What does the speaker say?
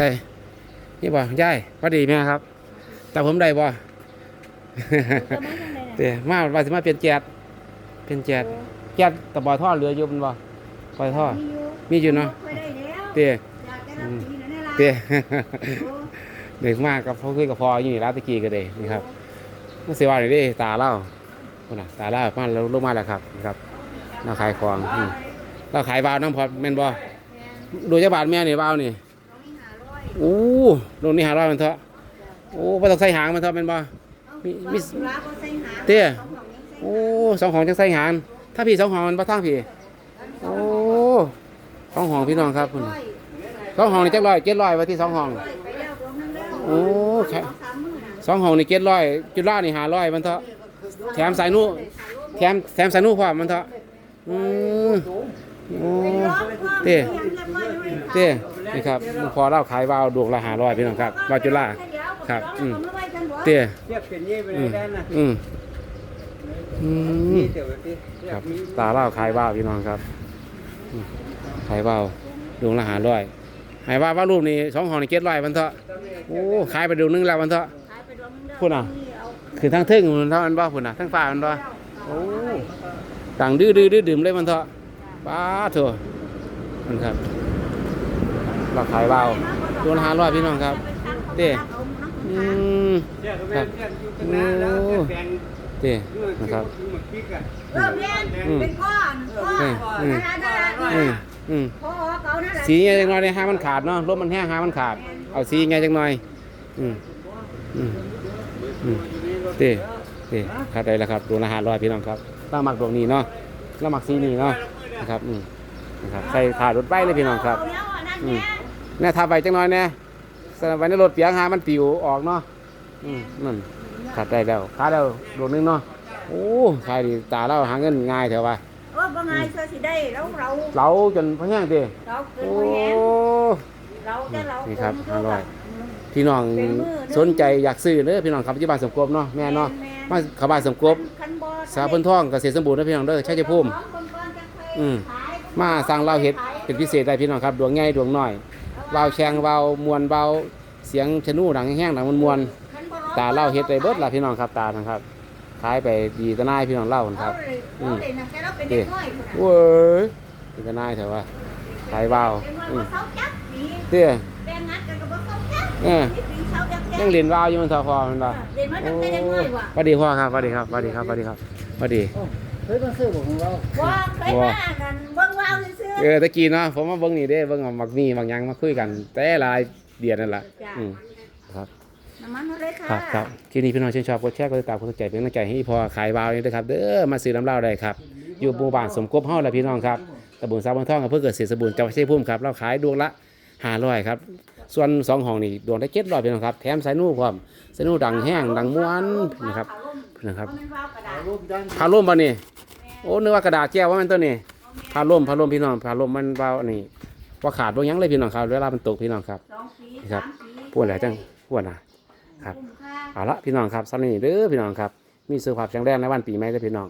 ใส่นี่บ่ยายหวัดดีแม่ครับ แต่ผมได้บ่จะมาจังได๋เตะมาว่าสิมาเปลี่ยนแจ๊ดเปลี่ยนแจ๊ดแจ๊ดตะบอยท่อเรืออยู่มันบ่บอยท่อมีอยู่เนาะไปได้แล้วเตะอยากจะรับปีนั่นแหละเตะเด็กมากกับเขาคุยกับพออยู่นี่ร้านตะกี้ก็ได้นี่ครับมันเสียว่าหน่อยดิตาเล่าคนน่ะตาเล่ามาแล้วลงมาแล้วครับนี่ครับเราขายของอืมเราขายบาวน้ำพอดแม่นบ่ดูเจ้าบาทแม่นี่บาวนี่ โอ้ลงนี่หาร้อยมันเถอะโอ้ไม่ต้องใส่หางมันเถอะแม่นบ่มีมีเตี้ยโอ้สองหองจังใส่หางถ้าพี่สองหองมันบ่ทางพี่โอ้สองหองพี่น้องครับคุณสองหองนี่จักร้อยเจ็ดร้อยไว้ที่สองหองโอ้ครับสองหองนี่เจ็ดร้อยจุดล่านี่หาร้อยมันเถอะแถมสายนู่แถมแถมสายนู่พร้อมมันเถอะอืม โอ้เต้เต้นี่ครับพอเล่าขายวาวดวงละหาร้อยพี่น้องครับวาวจุฬาครับ อืมเต้เรียกเป็นยี่ไปเลอืยมได้นะอืมอืมครับ ตาเล่าขายวาวพี่น้องครับขายวาวดวงละหาร้อยหายว่าว่ารูปนี้สองห้องนี่เจ็ดร้อยมันเถอะโอ้ขายไปดวงนึงแล้วมันเถอะพูดน่ะคือทั้งเทึ่งมันเท่ามันบ่พุ่นน่ะทั้งฟ้ามันบ่โอ้ต่างดื้อดื้อดื้อดื่มเลยมันเถอะ ป้าเถอะมันครับเราขายวาวดวงละหาร้อยพี่น้องครับเต้อืมเรียกเป็นเรียกอยู่กันนะแล้วเรียกแบงเต้นะครับมันพริกอะเออแม่นเป็นก้อนก้อนอืมนั่นล่ะนั่นล่ะอืมอืมพอเขานั่นล่ะสีไงจังหน่อยเนี่ยห้ามันขาดเนาะรถมันแห้งห้ามันขาด เอาสีไงจังหน่อย อืมอืมอืมเต้เต้ครับได้แล้วครับดวงละห้าร้อยพี่น้องครับเราหมักดวงนี้เนาะเราหมักสีนี้เนาะ นะครับอืมนะครับใส่ถาดรถไปเลยพี่น้องครับเอาแล้วอะนั่นอืมแม่เนี่ยทาไปจังหน่อยเนี่ยใส่ไว้ในรถเปียกหามันปิวออกเนาะอืมนั่นขาดได้แล้วขาดแล้วดวงหนึงเนาะโอ้ขายดีตาเราหาเงินง่ายเถอะว่ะเออบ่ไงเชื่อสิได้แล้วเราเราจนพะแห้งเต้เราเกินโอ้บ่แฮงเราแต่เรานี่ครับนอร่อยพี่น้องสนใจอยากซื้อเด้อพี่น้องครับปัจจุบันสมกบเนาะแม่เนาะมาเข้าบ้านสมกบคันบ่สาวเพิ่นท้องเกษตรสมบูรณ์เด้อพี่น้องเด้อชัยภูมิ อืมมาสั่งเหล้าเฮ็ดเป็นพิเศษได้พี่น้องครับ ดวงใหญ่ดวงน้อยเว้าแชงเว้ามวนเว้าเสียงชะนูดังแห้งๆดังมวนๆตาเหล้าเฮ็ดได้เบิดล่ะพี่น้องครับตานะครับขายไปดีตะนายพี่น้องเหล้านะครับอืมเด็กน้อยพุ่นน่ะเว้ยดีตะนายเถอะว่าขายเว้าเด็กน้อยอืมบ่เศร้าจักปีเตี้ยแบ่งงานกันก็บ่เศร้าจักเออปีเศร้าจักแก่ยังเรียนเว้าอยู่มันเถอะพอมันว่าเรียนมาตั้งแต่เด็กน้อยว่ะสวัสดีพ่อครับสวัสดีครับสวัสดีครับสวัสดีครับสวัสดี เฮ้ยต้องซื้อของเราว่าเคยมากันเบิ่งว่าวซื่อเออตะกี้เนาะผมมาเบิ่งนี่เด้เบิ่งเอามักมีบางอย่างมาคุยกัน แต่หลายเดือนนั่นแหละอืมครับๆน้ำมันเอาเลยค่ะครับครับที่นี่พี่น้องชื่นชอบกดแชร์กดติดตามกดสนใจเป็นกำลังใจให้พอขายวาวนี่ด้วยครับเด้อมาซื้อน้ำเหล้าได้ครับอยู่หมู่บ้านสมกบเฮาแหละพี่น้องครับตำบลสาวบางท่องอำเภอเกิดเศรษฐสมบูรณ์จังหวัดชัยภูมิครับเราขายดวงละ500ครับส่วนสองห้องนี่ดวงละ700พี่น้องครับแถมสายนู่พร้อมสายนู่ดังแห้งดังม้วนนะครับ นะครับมันว่าวกระดาษรูปด้านพาร่มบ่นี่โอ้นึกว่ากระดาษแก้วว่ามันตัวนี้พาร่มพาร่มพี่น้องพาร่มมันเบาอันนี้ว่าขาดบ่หยังเลยพี่น้องครับเวลามันตกพี่น้องครับสองปีครับสามปีปวดแหละจังปวดนะครับคุ้มค่าเอาละพี่น้องครับสำหรับนี้เด้อพี่น้องครับ มีสุขภาพแข็งแรงในวันปีใหม่เด้อพี่น้อง